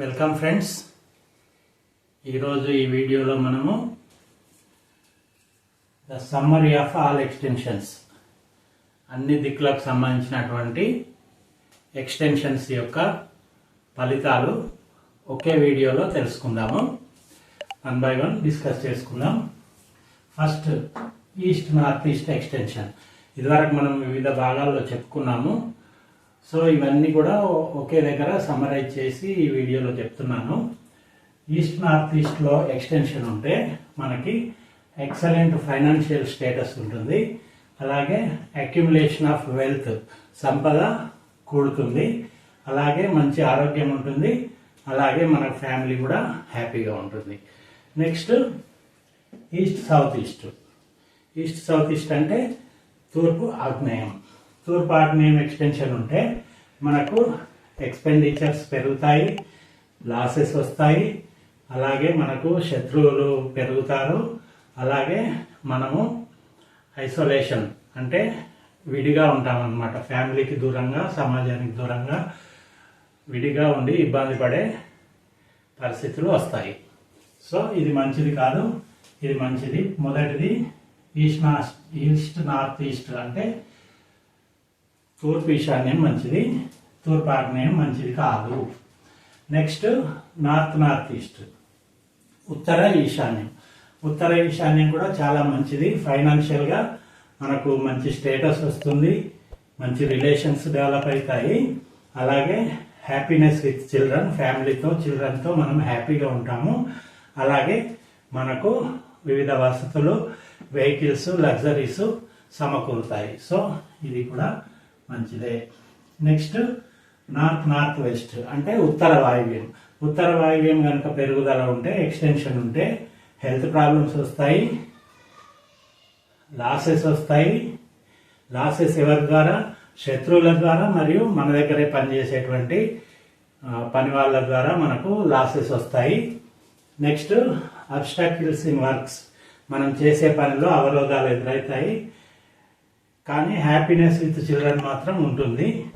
Welcome friends ఈరోజు ఈ వీడియోలో మనము the summary of all extensions అన్ని దిక్కులకు సంబంధించినటువంటి ఎక్స్టెన్షన్స్ యొక్క ఫలితాలు ఒకే వీడియోలో తెలుసుకుందాము. వన్ బై వన్ డిస్కస్ చేసుకుందాం. First east north east extension ఇదివరకు మనం వివిధ భాగాల్లో చెప్పుకున్నాము. సో ఇవన్నీ కూడా ఒకే దగ్గర సమ్మరైజ్ చేసి ఈ వీడియోలో చెప్తున్నాను. ఈస్ట్ నార్త్ ఈస్ట్లో ఎక్స్టెన్షన్ ఉంటే మనకి ఎక్సలెంట్ ఫైనాన్షియల్ స్టేటస్ ఉంటుంది. అలాగే అక్యుములేషన్ ఆఫ్ వెల్త్ సంపద కూడుతుంది. అలాగే మంచి ఆరోగ్యం ఉంటుంది. అలాగే మన ఫ్యామిలీ కూడా హ్యాపీగా ఉంటుంది. Next east south east east south east అంటే తూర్పు ఆగ్నేయం. తూర్ పార్ట్ నేమ్ ఎక్స్పెన్షన్ ఉంటే మనకు ఎక్స్పెండిచర్స్ పెరుగుతాయి లాసెస్ వస్తాయి. అలాగే మనకు శత్రువులు పెరుగుతారు. అలాగే మనము ఐసోలేషన్ అంటే విడిగా ఉంటామన్నమాట. ఫ్యామిలీకి దూరంగా సమాజానికి దూరంగా విడిగా ఉండి ఇబ్బంది పడే పరిస్థితులు వస్తాయి. సో ఇది మంచిది కాదు. ఇది మంచిది. మొదటిది east north east north east అంటే తూర్పు ఈశాన్యం మంచిది తూర్పు ఆగ్నేయం మంచిది కాదు. నెక్స్ట్ నార్త్ నార్త్ ఈస్ట్ ఉత్తర ఈశాన్యం. ఉత్తర ఈశాన్యం కూడా చాలా మంచిది. ఫైనాన్షియల్గా మనకు మంచి స్టేటస్ వస్తుంది. మంచి రిలేషన్స్ డెవలప్ అవుతాయి. అలాగే హ్యాపీనెస్ విత్ చిల్డ్రన్ ఫ్యామిలీతో చిల్డ్రన్తో మనం హ్యాపీగా ఉంటాము. అలాగే మనకు వివిధ వసతులు వెహికల్స్ లగ్జరీస్ సమకూరుతాయి. సో ఇది కూడా మంచిదే. నెక్స్ట్ నార్త్ నార్త్ వెస్ట్ అంటే ఉత్తర వాయువ్యం. ఉత్తర వాయువ్యం కనుక పెరుగుదల ఉంటే ఎక్స్టెన్షన్ ఉంటే హెల్త్ ప్రాబ్లమ్స్ వస్తాయి లాసెస్ వస్తాయి. లాసెస్ ఎవరి ద్వారా? శత్రువుల ద్వారా మరియు మన దగ్గరే పనిచేసేటువంటి పని వాళ్ళ ద్వారా మనకు లాసెస్ వస్తాయి. నెక్స్ట్ అబ్స్టాకిల్స్ ఇన్ వర్క్స్ మనం చేసే పనిలో అవరోధాలు ఎదురవుతాయి. కానీ హ్యాపీనెస్ విత్ చిల్డ్రన్ మాత్రం ఉంటుంది.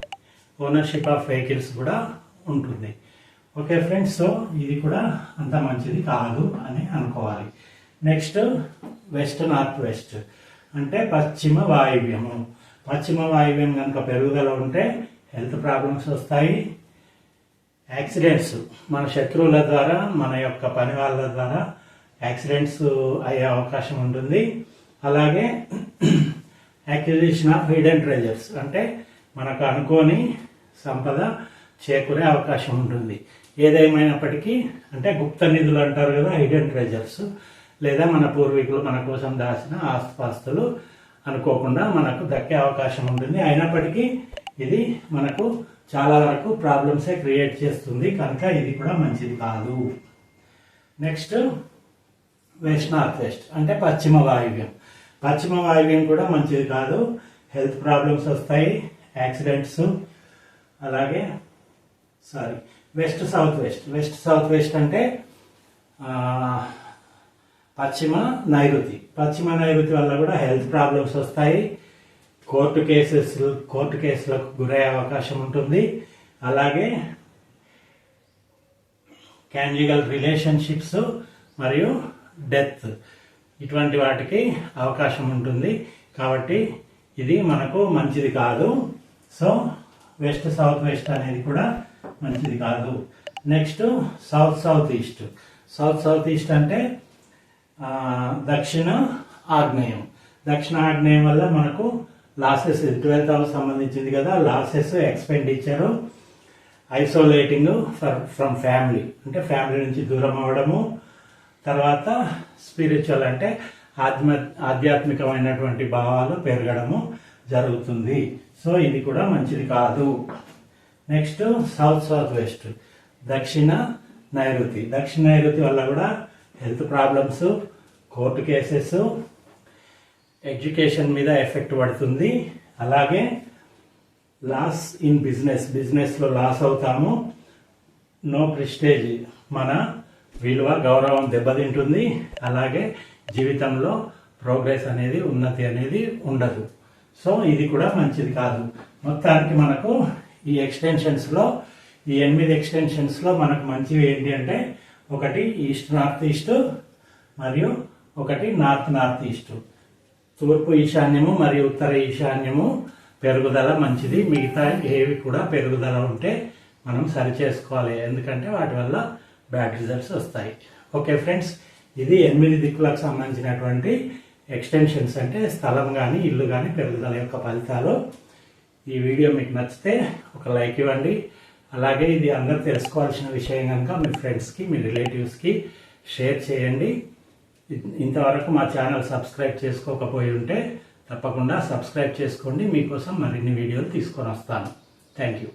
ఓనర్షిప్ ఆఫ్ వెహికల్స్ కూడా ఉంటుంది. ఓకే ఫ్రెండ్స్ సో ఇది కూడా అంత మంచిది కాదు అని అనుకోవాలి. నెక్స్ట్ వెస్ట్ నార్త్ వెస్ట్ అంటే పశ్చిమ వాయువ్యము. పశ్చిమ వాయువ్యం కనుక పెరుగుదల ఉంటే హెల్త్ ప్రాబ్లమ్స్ వస్తాయి. యాక్సిడెంట్స్ మన శత్రువుల ద్వారా మన యొక్క పని వాళ్ళ ద్వారా యాక్సిడెంట్స్ అయ్యే అవకాశం ఉంటుంది. అలాగే అక్విజిషన్ ఆఫ్ హిడెన్ ట్రెజర్స్ అంటే మనకు అనుకోని సంపద చేకూరే అవకాశం ఉంటుంది. ఏదేమైనప్పటికీ అంటే గుప్త నిధులు అంటారు కదా హిడెన్ ట్రెజర్స్ లేదా మన పూర్వీకులు మన కోసం దాచిన ఆస్తుపాస్తులు అనుకోకుండా మనకు దక్కే అవకాశం ఉంటుంది. అయినప్పటికీ ఇది మనకు చాలా వరకు ప్రాబ్లమ్సే క్రియేట్ చేస్తుంది. కనుక ఇది కూడా మంచిది కాదు. నెక్స్ట్ వెస్ట్ నార్త్ వెస్ట్ అంటే పశ్చిమ వాయువ్యం. పశ్చిమ వాయువ్యం కూడా మంచిది కాదు. హెల్త్ ప్రాబ్లమ్స్ వస్తాయి యాక్సిడెంట్స్. అలాగే sorry west south west. West south west అంటే పశ్చిమ నైరుతి. పశ్చిమ నైరుతి వల్ల కూడా హెల్త్ ప్రాబ్లమ్స్ వస్తాయి. కోర్టు కేసెస్ కోర్టు కేసులకు గురయ్యే అవకాశం ఉంటుంది. అలాగే క్యాంజిగల్ రిలేషన్షిప్స్ మరియు డెత్. ఇటువంటి వాటికి అవకాశం ఉంటుంది. కాబట్టి ఇది మనకు మంచిది కాదు. సో వెస్ట్ సౌత్ వెస్ట్ అనేది కూడా మంచిది కాదు. Next south south east. South south east అంటే దక్షిణ ఆగ్నేయం. దక్షిణ ఆగ్నేయం వల్ల మనకు లాసెస్ ట్వెల్త్ హౌస్ సంబంధించింది కదా losses expenditure. Isolating for from family. అంటే ఫ్యామిలీ నుంచి దూరం అవ్వడము తర్వాత స్పిరిచువల్ అంటే ఆత్మ ఆధ్యాత్మికమైనటువంటి భావాలు పెరగడము జరుగుతుంది. సో ఇది కూడా మంచిది కాదు. నెక్స్ట్ సౌత్ సౌత్ వెస్ట్ దక్షిణ నైరుతి. దక్షిణ నైరుతి వల్ల కూడా health problems court cases education మీద ఎఫెక్ట్ పడుతుంది. అలాగే లాస్ ఇన్ బిజినెస్ బిజినెస్లో లాస్ అవుతాము. నో ప్రిస్టేజ్ మన విలువ గౌరవం దెబ్బతింటుంది. అలాగే జీవితంలో ప్రోగ్రెస్ అనేది ఉన్నతి అనేది ఉండదు. సో ఇది కూడా మంచిది కాదు. మొత్తానికి మనకు ఈ ఎక్స్టెన్షన్స్లో ఈ ఎనిమిది ఎక్స్టెన్షన్స్లో మనకు మంచివి ఏంటి అంటే ఒకటి ఈస్ట్ నార్త్ ఈస్ట్ మరియు ఒకటి నార్త్ నార్త్ ఈస్ట్. తూర్పు ఈశాన్యము మరియు ఉత్తర ఈశాన్యము పెరుగుదల మంచిది. మిగతా ఏవి కూడా పెరుగుదల ఉంటే మనం సరి చేసుకోవాలి ఎందుకంటే వాటి వల్ల బ్యాడ్ రిజల్ట్స్ వస్తాయి. ఓకే ఫ్రెండ్స్ ఇది ఎనిమిది దిక్కులకు సంబంధించినటువంటి ఎక్స్టెన్షన్స్ అంటే స్థలం కానీ ఇల్లు కానీ పెరుగుదల యొక్క ఫలితాలు. ఈ వీడియో మీకు నచ్చితే ఒక లైక్ ఇవ్వండి. అలాగే ఇది అందరూ తెలుసుకోవాల్సిన విషయం కనుక మీ ఫ్రెండ్స్కి మీ రిలేటివ్స్కి షేర్ చేయండి. ఇంతవరకు మా ఛానల్ సబ్స్క్రైబ్ చేసుకోకపోయి ఉంటే తప్పకుండా సబ్స్క్రైబ్ చేసుకోండి. మీకోసం మరిన్ని వీడియోలు తీసుకొని వస్తాను. Thank you.